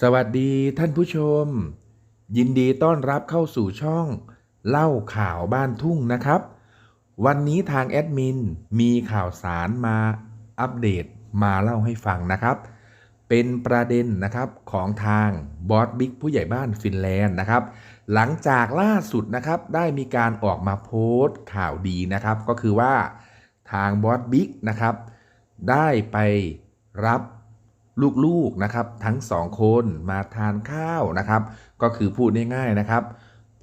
สวัสดีท่านผู้ชม ยินดีต้อนรับเข้าสู่ช่อง เล่าข่าวบ้านทุ่งนะครับ วันนี้ทางแอดมินมีข่าวสารมาอัปเดตมาเล่าให้ฟังนะครับ เป็นประเด็นนะครับของทางบอสบิ๊กผู้ใหญ่บ้านฟินแลนด์นะครับ หลังจากล่าสุดนะครับได้มีการออกมาโพสต์ข่าวดีนะครับ ก็คือว่าทางบอสบิ๊กนะครับ ได้ไปรับ ลูกๆนะครับทั้งสองคนมาทานข้าวนะครับ ก็คือพูดง่ายๆนะครับ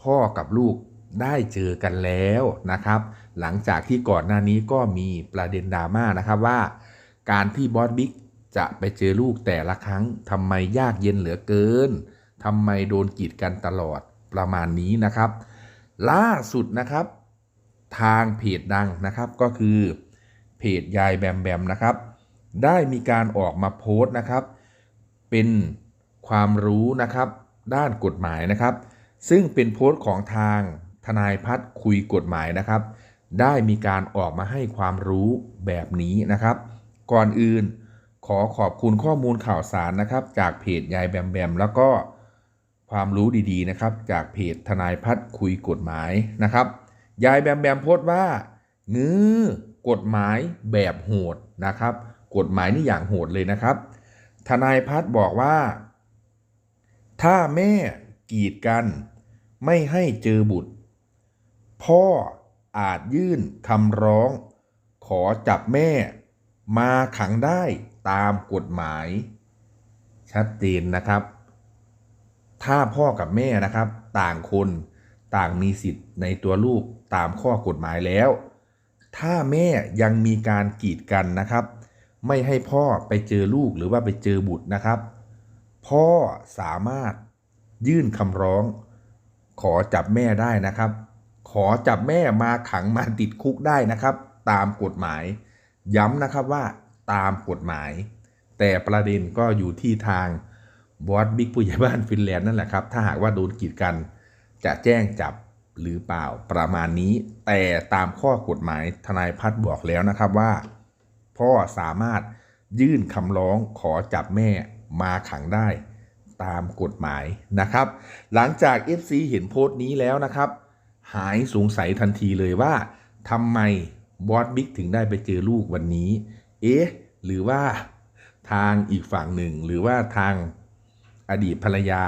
พ่อกับลูกได้เจอกันแล้วนะครับ หลังจากที่ก่อนหน้านี้ก็มีประเด็นดราม่านะครับว่า การที่บอสบิ๊กจะไปเจอลูกแต่ละครั้งทำไมยากเย็นเหลือเกินทำไมโดนกีดกันตลอดประมาณนี้นะครับ ล่าสุดนะครับ ทางเพจดังนะครับก็คือเพจยายแบมแบมนะครับ ได้มีการออกมาโพสต์นะครับ เป็นความรู้นะครับ ด้านกฎหมายนะครับ ซึ่งเป็นโพสต์ของทางทนายพัฒน์คุยกฎหมายนะครับ ได้มีการออกมาให้ความรู้แบบนี้นะครับ ก่อนอื่นขอขอบคุณข้อมูลข่าวสารนะครับ จากเพจยายแบมแบมแล้วก็ความรู้ดีๆนะครับ จากเพจทนายพัฒน์คุยกฎหมายนะครับ ยายแบมแบมโพสต์ว่า งื้อกฎหมายแบบโหดนะครับ กฎหมายนี่อย่างโหดเลยนะครับ ทนายพัฒบอกว่า ถ้าแม่กีดกัน ไม่ให้เจอบุตร พ่ออาจยื่นคำร้อง ขอจับแม่มาขังได้ตามกฎหมาย ชัดเจนนะครับ ถ้าพ่อกับแม่นะครับ ต่างคนต่างมีสิทธิ์ในตัวลูกตามข้อกฎหมายแล้ว ถ้าแม่ยังมีการกีดกันนะครับ ไม่ให้พ่อไปเจอลูกหรือว่าไปเจอบุตรนะครับ พ่อสามารถยื่นคำร้อง ขอจับแม่ได้นะครับ ขอจับแม่มาขังมาติดคุกได้นะครับ ตามกฎหมาย ย้ำนะครับว่าตามกฎหมาย แต่ประเด็นก็อยู่ที่ทางบอสบิ๊กผู้ใหญ่บ้านฟินแลนด์นั่นแหละครับ ถ้าหากว่าโดนกีดกันจะแจ้งจับหรือเปล่าประมาณนี้ แต่ตามข้อกฎหมายทนายพัฒบอกแล้วนะครับว่า พ่อสามารถยื่นคำร้องขอจับแม่มาขังได้ตามกฎหมายนะครับ หลังจาก FC เห็นโพสต์นี้แล้วนะครับ หายสงสัยทันทีเลยว่าทำไมบอสบิ๊กถึงได้ไปเจอลูกวันนี้ เอ๊ะ หรือว่าทางอีกฝั่งหนึ่ง หรือว่าทางอดีตภรรยา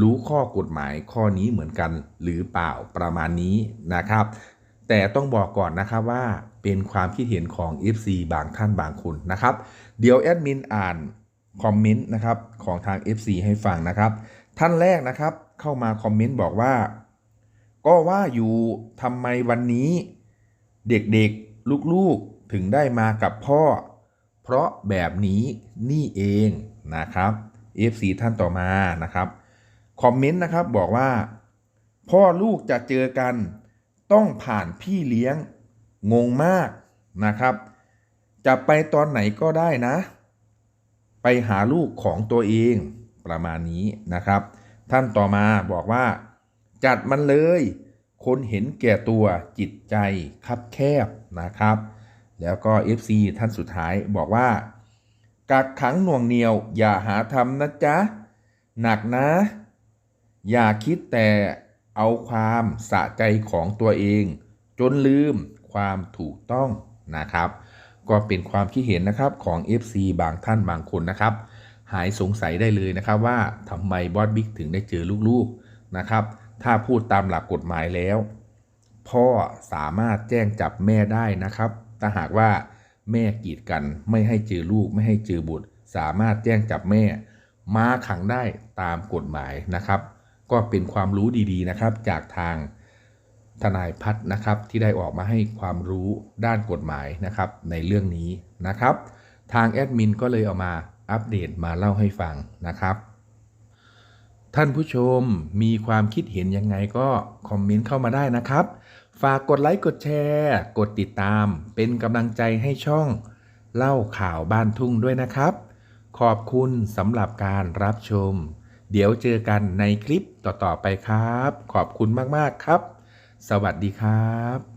รู้ข้อกฎหมายข้อนี้เหมือนกันหรือเปล่าประมาณนี้นะครับ แต่ต้องบอกก่อนนะครับว่า เป็นความคิดเห็นของ FC บางท่านบางคนนะครับ เดี๋ยวแอดมินอ่านคอมเมนต์นะครับของทาง FC ให้ฟังนะครับ ท่านแรกนะครับเข้ามาคอมเมนต์บอกว่า ก็ว่าอยู่ทำไมวันนี้ เด็กๆลูกๆถึงได้มากับพ่อ เพราะแบบนี้นี่เองนะครับ FC ท่านต่อมานะครับคอมเมนต์นะครับบอกว่า พ่อลูกจะเจอกัน ต้องผ่านพี่เลี้ยง งงมากนะครับ จะไปตอนไหนก็ได้นะ ไปหาลูกของตัวเองประมาณนี้นะครับ ท่านต่อมาบอกว่า จัดมันเลย คนเห็นแก่ตัวจิตใจคับแคบนะครับ แล้วก็ FC ท่านสุดท้ายบอกว่า กักขังหน่วงเหนียว อย่าหาทำนะจ๊ะ หนักนะ อย่าคิดแต่เอาความสะใจของตัวเอง จนลืม ความถูกต้องนะครับ ก็เป็นความคิดเห็นนะครับของ FC บางท่านบางคนนะครับ หายสงสัยได้เลยนะครับว่าทำไมบอสบิ๊กถึงได้เจอลูกๆนะครับ ถ้าพูดตามหลักกฎหมายแล้ว พ่อสามารถแจ้งจับแม่ได้นะครับถ้าหากว่าแม่กีดกันไม่ให้เจอลูกไม่ให้เจอบุตร สามารถแจ้งจับแม่มาขังได้ตามกฎหมายนะครับ ก็เป็นความรู้ดีๆนะครับจากทาง ทนายพัฒนะครับที่ได้ออกมาให้ความรู้ด้านกฎหมายนะครับในเรื่องนี้นะครับ ทางแอดมินก็เลยเอามาอัปเดตมาเล่าให้ฟังนะครับ ท่านผู้ชมมีความคิดเห็นยังไงก็คอมเมนต์เข้ามาได้นะครับ ฝากกดไลค์กดแชร์ กดติดตาม เป็นกำลังใจให้ช่องเล่าข่าวบ้านทุ่งด้วยนะครับ ขอบคุณสำหรับการรับชม เดี๋ยวเจอกันในคลิปต่อๆไปครับ ขอบคุณมากๆครับ สวัสดีครับ